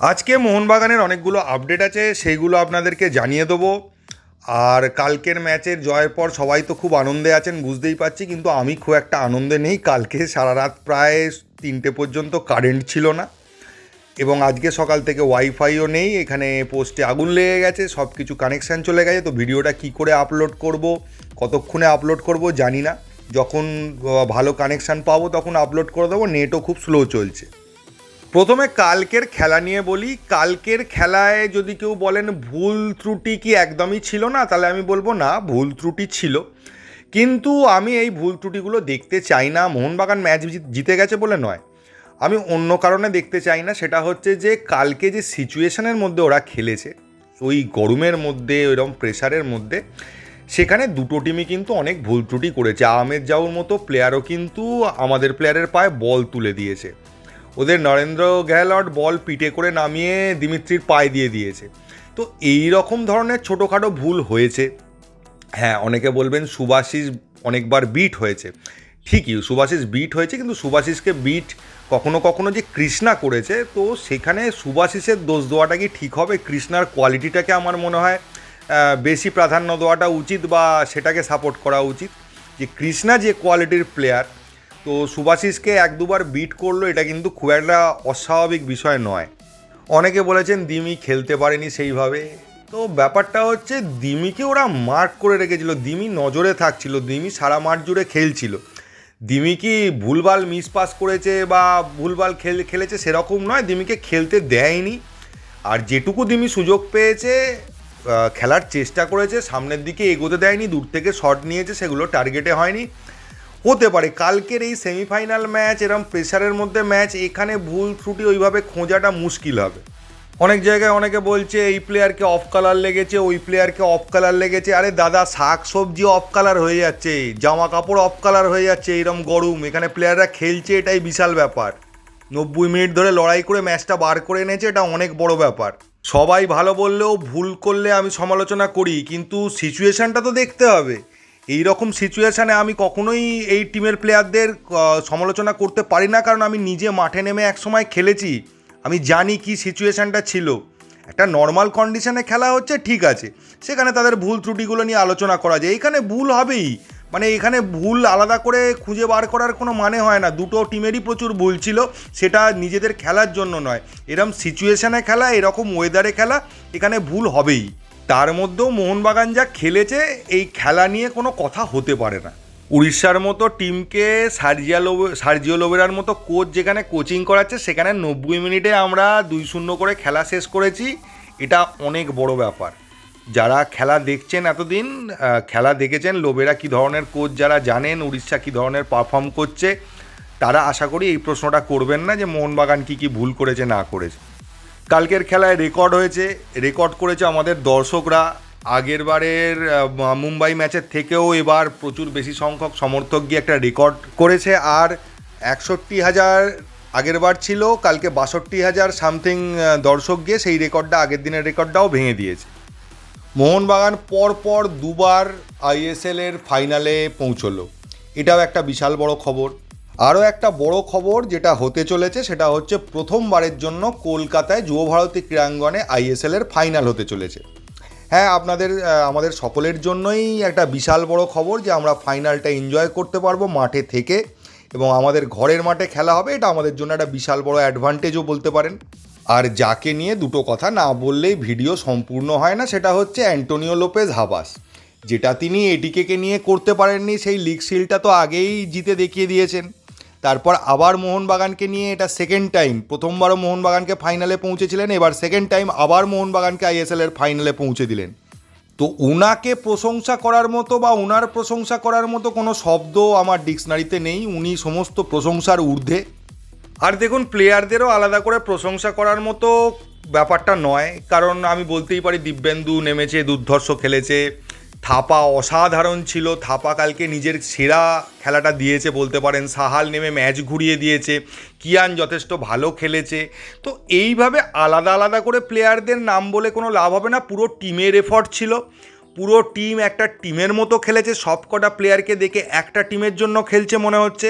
আজকে মোহনবাগানের অনেকগুলো আপডেট আছে, সেইগুলো আপনাদেরকে জানিয়ে দেবো। আর কালকের ম্যাচের জয়ের পর সবাই তো খুব আনন্দে আছেন, বুঝতেই পারছি, কিন্তু আমি খুব একটা আনন্দে নেই। কালকে সারা রাত প্রায় তিনটে পর্যন্ত কারেন্ট ছিল না। এবং আজকে সকাল থেকে ওয়াইফাইও নেই, এখানে পোস্টে আগুন লেগে গেছে সব কিছু কানেকশান চলে গেছে। তো ভিডিওটা কি করে আপলোড করব, কতক্ষণে আপলোড করব জানি না। যখন ভালো কানেকশান পাবো তখন আপলোড করে দেবো নেটও খুব স্লো চলছে। প্রথমে কালকের খেলা নিয়ে বলি। কালকের খেলায় যদি কেউ বলেন ভুল ত্রুটি কি একদমই ছিল না, তাহলে আমি বলব না, ভুল ত্রুটি ছিল। কিন্তু আমি এই ভুল ত্রুটিগুলো দেখতে চাই না। মোহনবাগান ম্যাচ জিতে গেছে বলে নয়। আমি অন্য কারণে দেখতে চাই না, সেটা হচ্ছে যে কালকে যে সিচুয়েশনের মধ্যে ওরা খেলেছে, ওই গরমের মধ্যে, ওইরকম প্রেশারের মধ্যে, সেখানে দুটো টিমই কিন্তু অনেক ভুল ত্রুটি করেছে। আহমেদ জাউর মতো প্লেয়ারও কিন্তু আমাদের প্লেয়ারের পায়ে বল তুলে দিয়েছে। ওদের নরেন্দ্র গেহলট বল পিটে করে নামিয়ে দিমিত্রির পায়ে দিয়ে দিয়েছে। তো এই রকম ধরনের ছোটোখাটো ভুল হয়েছে। হ্যাঁ অনেকে বলবেন সুভাষিস অনেকবার বিট হয়েছে। ঠিকই, সুভাষিস বিট হয়েছে, কিন্তু সুভাষিসকে বিট কখনো কখনো যে কৃষ্ণা করেছে, তো সেখানে সুভাষিসের দোষ দেওয়াটা কি ঠিক হবে? কৃষ্ণার কোয়ালিটিটাকে আমার মনে হয় বেশি প্রাধান্য দেওয়াটা উচিত বা সেটাকে সাপোর্ট করা উচিত। যে কৃষ্ণা যে কোয়ালিটির প্লেয়ার তো সুভাষিসকে এক দুবার বিট করল, এটা কিন্তু খুব একটা অস্বাভাবিক বিষয় নয়। অনেকে বলেছেন দিমি খেলতে পারেনি সেইভাবে। তো ব্যাপারটা হচ্ছে দিমিকে ওরা মার্ক করে রেখেছিল, দিমি নজরে থাকছিল, দিমি সারা মাঠ জুড়ে খেলছিল। দিমি কি ভুলভাল মিস পাস করেছে বা ভুলভাল খেল খেলেছে সেরকম নয়, দিমিকে খেলতে দেয়নি। আর যেটুকু দিমি সুযোগ পেয়েছে খেলার চেষ্টা করেছে, সামনের দিকে এগোতে দেয়নি, দূর থেকে শট নিয়েছে, সেগুলো টার্গেটে হয়নি। হতে পারে। কালকের এই সেমিফাইনাল ম্যাচ, এরম প্রেশারের মধ্যে ম্যাচ, এখানে ভুল ত্রুটি ওইভাবে খোঁজাটা মুশকিল হবে। অনেক জায়গায় অনেকে বলছে, এই প্লেয়ারকে অফ কালার লেগেছে, ওই প্লেয়ারকে অফ কালার লেগেছে। আরে দাদা, শাক সবজি অফ কালার হয়ে যাচ্ছে, জামা কাপড় অফ কালার হয়ে যাচ্ছে এইরকম গরম। এখানে প্লেয়াররা খেলছে, এটাই বিশাল ব্যাপার। নব্বই মিনিট ধরে লড়াই করে ম্যাচটা বার করে এনেছে, এটা অনেক বড় ব্যাপার। সবাই ভালো বললেও ভুল করলে আমি সমালোচনা করি, কিন্তু সিচুয়েশানটা তো দেখতে হবে। এই রকম সিচুয়েশানে আমি কখনোই এই টিমের প্লেয়ারদের সমালোচনা করতে পারি না। কারণ আমি নিজে মাঠে নেমে একসময় খেলেছি। আমি জানি কি সিচুয়েশানটা ছিল। একটা নর্মাল কন্ডিশনে খেলা হচ্ছে, ঠিক আছে। সেখানে তাদের ভুল ত্রুটিগুলো নিয়ে আলোচনা করা যায়। এখানে ভুল হবেই। মানে এখানে ভুল আলাদা করে খুঁজে বার করার কোনো মানে হয় না। দুটো টিমেরই প্রচুর ভুল ছিল। সেটা নিজেদের খেলার জন্য নয়। এরম সিচুয়েশানে খেলা, এরকম ওয়েদারে খেলা, এখানে ভুল হবেই। তার মধ্যেও মোহনবাগান যা খেলেছে, এই খেলা নিয়ে কোনো কথা হতে পারে না। উড়িষ্যার মতো টিমকে সার্জিয়া লোবে, সার্জিও লোবেরার মতো কোচ যেখানে কোচিং করাচ্ছে, সেখানে নব্বই মিনিটে আমরা দুই শূন্য করে খেলা শেষ করেছি। এটা অনেক বড় ব্যাপার। যারা খেলা দেখছেন এতদিন খেলা দেখেছেন, লোবেরা কী ধরনের কোচ যারা জানেন, উড়িষ্যা কী ধরনের পারফর্ম করছে, তারা আশা করি এই প্রশ্নটা করবেন না যে মোহনবাগান কী কী ভুল করেছে, না করেছে। কালকের খেলায় রেকর্ড হয়েছে, রেকর্ড করেছে আমাদের দর্শকরা। আগের বারের মুম্বাই ম্যাচের থেকেও এবার প্রচুর বেশি সংখ্যক সমর্থক গিয়ে একটা রেকর্ড করেছে। আর একষট্টি হাজার আগের বার ছিল, কালকে বাষট্টি হাজার সামথিং দর্শক গিয়ে সেই রেকর্ডটা, আগের দিনের রেকর্ডটাও ভেঙে দিয়েছে। মোহনবাগান পরপর দুবার আইএসএলের ফাইনালে পৌঁছলো। এটাও একটা বিশাল বড় খবর। আরও একটা বড় খবর যেটা হতে চলেছে সেটা হচ্ছে প্রথমবারের জন্য কলকাতায় যুব ভারতী ক্রীড়াঙ্গনে আইএসএল এর ফাইনাল হতে চলেছে। হ্যাঁ আপনাদের আমাদের সকলের জন্যই একটা বিশাল বড় খবর যে আমরা ফাইনালটা এনজয় করতে পারব মাঠে থেকে এবং আমাদের ঘরের মাঠে খেলা হবে, এটা আমাদের জন্য একটা বিশাল বড় অ্যাডভান্টেজও বলতে পারেন। আর যাকে নিয়ে দুটো কথা না বললেই ভিডিও সম্পূর্ণ হয় না, সেটা হচ্ছে অ্যান্টোনিও লোপেজ হাবাস, যেটা তিনি এটিকেকে নিয়ে করতে পারেননি, সেই লিগ শিলটা তো আগেই জিতে দেখিয়ে দিয়েছেন। তারপর আবার মোহনবাগানকে নিয়ে এটা সেকেন্ড টাইম প্রথমবারও মোহনবাগানকে ফাইনালে পৌঁছেছিলেন, এবার সেকেন্ড টাইম আবার মোহনবাগানকে আইএসএল এর ফাইনালে পৌঁছে দিলেন। তো ওনাকে প্রশংসা করার মতো বা ওনার প্রশংসা করার মতো কোনো শব্দ আমার ডিকশনারিতে নেই, উনি সমস্ত প্রশংসার ঊর্ধ্বে। আর দেখুন প্লেয়ারদেরও আলাদা করে প্রশংসা করার মতো ব্যাপারটা নয়, কারণ আমি বলতেই পারি দিব্যেন্দু নেমেছে, দুর্ধর্ষ খেলেছে থাপা অসাধারণ ছিল। থাপা কালকে নিজের সেরা খেলাটা দিয়েছে বলতে পারেন। সাহাল নেমে ম্যাচ ঘুরিয়ে দিয়েছে। কিয়ান যথেষ্ট ভালো খেলেছে। তো এইভাবে আলাদা আলাদা করে প্লেয়ারদের নাম বলে কোনো লাভ হবে না। পুরো টিমের এফর্ট ছিল। পুরো টিম একটা টিমের মতো খেলেছে। সব কটা প্লেয়ারকে দেখে একটা টিমের জন্য খেলছে মনে হচ্ছে।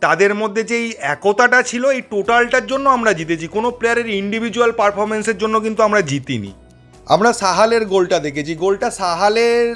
তাদের মধ্যে যে এই একতাটা ছিল, এই টোটালটার জন্য আমরা জিতেছি। কোনো প্লেয়ারের ইন্ডিভিজুয়াল পারফরমেন্সের জন্য কিন্তু আমরা জিতিনি। আমরা সাহালের গোলটা দেখেছি। গোলটা সাহালের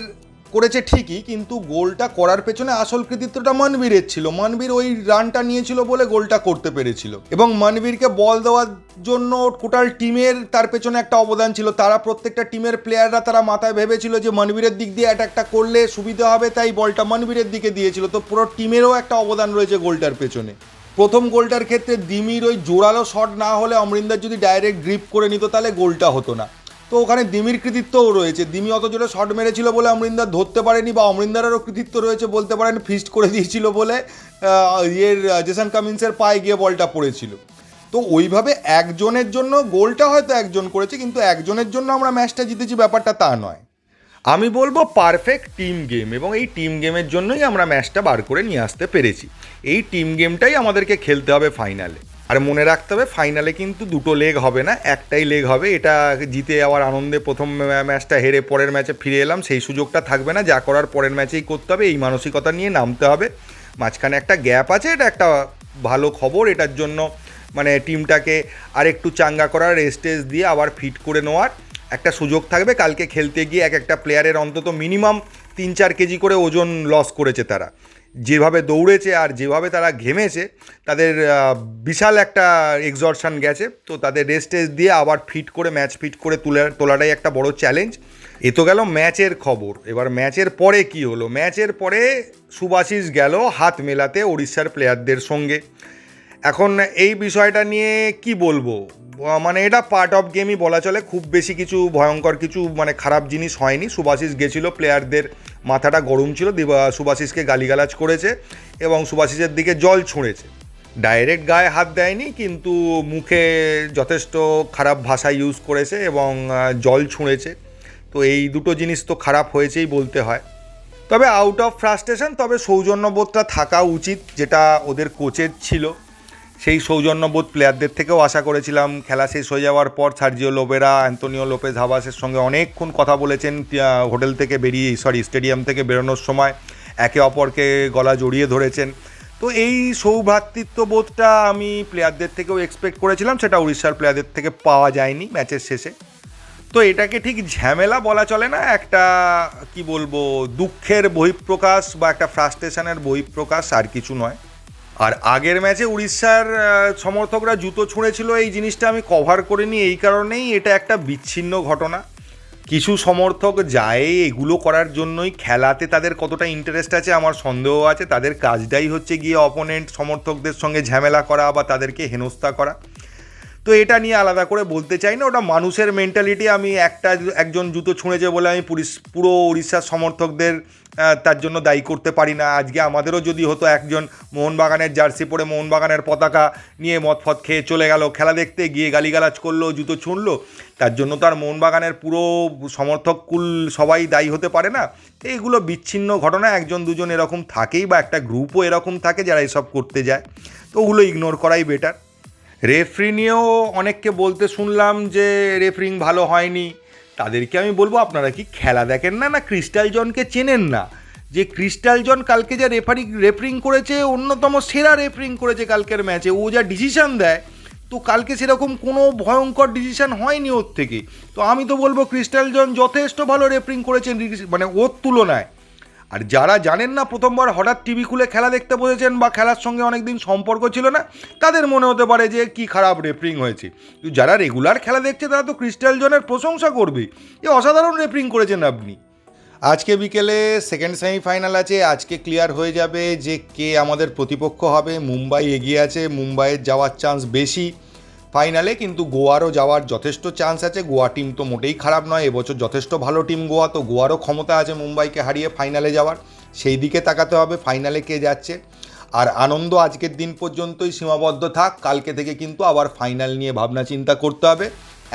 করেছে ঠিকই, কিন্তু গোলটা করার পেছনে আসল কৃতিত্বটা মানবীরের ছিল। মানবীর ওই রানটা নিয়েছিল বলে গোলটা করতে পেরেছিল। এবং মানবীরকে বল দেওয়ার জন্য টোটাল টিমের তার পেছনে একটা অবদান ছিল। তারা প্রত্যেকটা টিমের প্লেয়াররা তারা মাথায় ভেবেছিল যে মানবীরের দিক দিয়ে অ্যাটাকটা করলে সুবিধা হবে, তাই বলটা মানবীরের দিকে দিয়েছিল। তো পুরো টিমেরও একটা অবদান রয়েছে গোলটার পেছনে। প্রথম গোলটার ক্ষেত্রে দিমির ওই জোরালো শট না হলে অমরিন্দার যদি ডাইরেক্ট গ্রিপ করে নিত, তাহলে গোলটা হতো না। তো ওখানে দিমির কৃতিত্বও রয়েছে। দিমি অত জোরে শট মেরেছিল বলে অমরিন্দার ধরতে পারেনি বা অমরিন্দারেরও কৃতিত্ব রয়েছে বলতে পারেন ফিস্ট করে দিয়েছিল বলে ইয়ের জেসন কামিন্সের পায়ে গিয়ে বলটা পড়েছিল। তো ওইভাবে একজনের জন্য, গোলটা হয়তো একজন করেছে, কিন্তু একজনের জন্য আমরা ম্যাচটা জিতেছি, ব্যাপারটা তা নয়। আমি বলব পারফেক্ট টিম গেম এবং এই টিম গেমের জন্যই আমরা ম্যাচটা বার করে নিয়ে আসতে পেরেছি। এই টিম গেমটাই আমাদেরকে খেলতে হবে ফাইনালে আর মনে রাখতে হবে ফাইনালে কিন্তু দুটো লেগ হবে না, একটাই লেগ হবে। এটা জিতে আবার আনন্দে প্রথম ম্যাচটা হেরে পরের ম্যাচে ফিরে এলাম, সেই সুযোগটা থাকবে না, যা করার পরের ম্যাচেই করতে হবে, এই মানসিকতা নিয়ে নামতে হবে। মাঝখানে একটা গ্যাপ আছে, এটা একটা ভালো খবর, এটার জন্য মানে টিমটাকে আরেকটু চাঙ্গা করার রেস্টেজ দিয়ে আবার ফিট করে নেওয়ার একটা সুযোগ থাকবে। কালকে খেলতে গিয়ে এক একটা প্লেয়ারের অন্তত মিনিমাম তিন চার কেজি করে ওজন লস করেছে তারা। যেভাবে দৌড়েছে আর যেভাবে তারা ঘেমেছে, তাদের বিশাল একটা এক্সর্শন গেছে। তো তাদের রেস্ট টেস্ট দিয়ে আবার ফিট করে ম্যাচ ফিট করে তুলে, তোলাটাই একটা বড় চ্যালেঞ্জ এ তো গেল ম্যাচের খবর। এবার ম্যাচের পরে কি হলো? ম্যাচের পরে সুবাশিস গেল হাত মেলাতে উড়িষ্যার প্লেয়ারদের সঙ্গে। এখন এই বিষয়টা নিয়ে কি বলব? মানে এটা পার্ট অফ গেমই বলা চলে। খুব বেশি কিছু ভয়ঙ্কর কিছু মানে খারাপ জিনিস হয়নি। সুভাশিস গেছিল প্লেয়ারদের মাথাটা গরম ছিল। সুভাশিসকে গালিগালাজ করেছে এবং সুভাশিসের দিকে জল ছুঁড়েছে। ডাইরেক্ট গায়ে হাত দেয়নি, কিন্তু মুখে যথেষ্ট খারাপ ভাষা ইউজ করেছে এবং জল ছুঁড়েছে। তো এই দুটো জিনিস তো খারাপ হয়েছেই বলতে হয়। তবে আউট অফ ফ্রাস্ট্রেশন তবে সৌজন্যবোধটা থাকা উচিত, যেটা ওদের কোচের ছিল। সেই সৌজন্যবোধ প্লেয়ারদের থেকেও আশা করেছিলাম খেলা শেষ হয়ে যাওয়ার পর সার্জিও লোবেরা অ্যান্তোনিও লোপেজ হাবাসের সঙ্গে অনেকক্ষণ কথা বলেছেন হোটেল থেকে বেরিয়ে সরি স্টেডিয়াম থেকে বেরোনোর সময় একে অপরকে গলা জড়িয়ে ধরেছেন। তো এই সৌভ্রাতৃত্ববোধটা আমি প্লেয়ারদের থেকেও এক্সপেক্ট করেছিলাম, সেটা উড়িষ্যার প্লেয়ারদের থেকে পাওয়া যায়নি ম্যাচের শেষে। তো এটাকে ঠিক ঝামেলা বলা চলে না, একটা, কি বলব, দুঃখের বহিঃপ্রকাশ বা একটা ফ্রাস্ট্রেশনের বহিঃপ্রকাশ আর কিছু নয়। আর আগের ম্যাচে উড়িষ্যার সমর্থকরা জুতো ছুঁড়েছিল, এই জিনিসটা আমি কভার করিনি, এই কারণেই এটা একটা বিচ্ছিন্ন ঘটনা। কিছু সমর্থক যায় এগুলো করার জন্যই, খেলাতে তাদের কতটা ইন্টারেস্ট আছে আমার সন্দেহ আছে, তাদের কাজটাই হচ্ছে গিয়ে অপোনেন্ট সমর্থকদের সঙ্গে ঝামেলা করা বা তাদেরকে হেনস্থা করা। তো এটা নিয়ে আলাদা করে বলতে চাই না, ওটা মানুষের মেন্টালিটি আমি একটা একজন জুতো ছুঁড়েছে বলে আমি পুরো উড়িষ্যার সমর্থকদের তার জন্য দায়ী করতে পারি না। আজকে আমাদেরও যদি হতো একজন মোহনবাগানের জার্সি পরে মোহনবাগানের পতাকা নিয়ে মদ ফদ খেয়ে চলে গেল, খেলা দেখতে গিয়ে গালিগালাজ করল, জুতো ছুঁড়লো, তার জন্য তো আর মোহনবাগানের পুরো সমর্থক কুল সবাই দায়ী হতে পারে না। এইগুলো বিচ্ছিন্ন ঘটনা, একজন দুজন এরকম থাকেই বা একটা গ্রুপও এরকম থাকে যারা এসব করতে যায়। তো ওগুলো ইগনোর করাই বেটার রেফরি নিয়েও অনেককে বলতে শুনলাম যে রেফরিং ভালো হয়নি। তাদেরকে আমি বলব, আপনারা কি খেলা দেখেন না না ক্রিস্টাল জনকে চেনেন না? যে ক্রিস্টাল জন কালকে যা রেফারি রেফারিং করেছে, অন্যতম সেরা রেফারিং করেছে কালকের ম্যাচে ও যা ডিসিশান দেয়, তো কালকে সেরকম কোনো ভয়ঙ্কর ডিসিশান হয়নি ওর থেকে। তো আমি তো বলব ক্রিস্টাল জন যথেষ্ট ভালো রেফারিং করেছেন মানে ওর তুলনায়। আর যারা জানেন না, প্রথমবার হঠাৎ টিভি খুলে খেলা দেখতে বসেছেন বা খেলার সঙ্গে অনেকদিন সম্পর্ক ছিল না, তাদের মনে হতে পারে যে কি খারাপ রেফারিং হয়েছে। কিন্তু যারা রেগুলার খেলা দেখছে, তারা তো ক্রিস্টাল জনের প্রশংসা করবে। এ অসাধারণ রেফারিং করেছেন আপনি। আজকে বিকেলে সেকেন্ড সেমিফাইনাল আছে, আজকে ক্লিয়ার হয়ে যাবে যে কে আমাদের প্রতিপক্ষ হবে। মুম্বাই এগিয়ে আছে, মুম্বাইয়ের যাওয়ার চান্স বেশি। ফাইনালে কিন্তু গোয়ারও যাওয়ার যথেষ্ট চান্স আছে। গোয়া টিম তো মোটেই খারাপ নয়, এবছর যথেষ্ট ভালো টিম গোয়া। তো গোয়ারও ক্ষমতা আছে মুম্বাইকে হারিয়ে ফাইনালে যাওয়ার। সেই দিকে তাকাতে হবে, ফাইনালে কে যাচ্ছে। আর আনন্দ আজকের দিন পর্যন্তই সীমাবদ্ধ থাক, কালকে থেকে কিন্তু আবার ফাইনাল নিয়ে ভাবনা চিন্তা করতে হবে।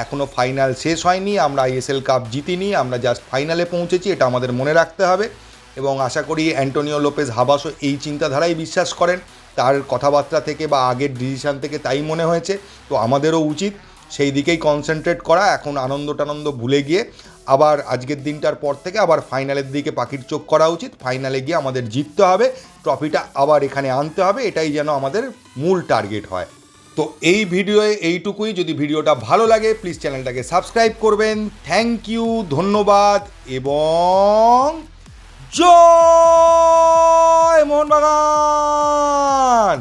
এখনও ফাইনাল শেষ হয়নি, আমরা আইএসএল কাপ জিতিনি, আমরা জাস্ট ফাইনালে পৌঁছেছি, এটা আমাদের মনে রাখতে হবে। এবং আশা করি অ্যান্টোনিও লোপেজ হাবাসও এই চিন্তাধারাই বিশ্বাস করেন। তার কথাবার্তা থেকে বা আগের ডিসিশান থেকে তাই মনে হয়েছে। তো আমাদেরও উচিত সেই দিকেই কনসেন্ট্রেট করা। এখন আনন্দ টানন্দ ভুলে গিয়ে আবার আজকের দিনটার পর থেকে আবার ফাইনালের দিকে পাখির চোখ করা উচিত। ফাইনালে গিয়ে আমাদের জিততে হবে। ট্রফিটা আবার এখানে আনতে হবে। এটাই যেন আমাদের মূল টার্গেট হয়। তো এই ভিডিওয়ে এইটুকুই। যদি ভিডিওটা ভালো লাগে প্লিজ চ্যানেলটাকে সাবস্ক্রাইব করবেন। থ্যাংক ইউ ধন্যবাদ এবং জয় মোহনবাগান!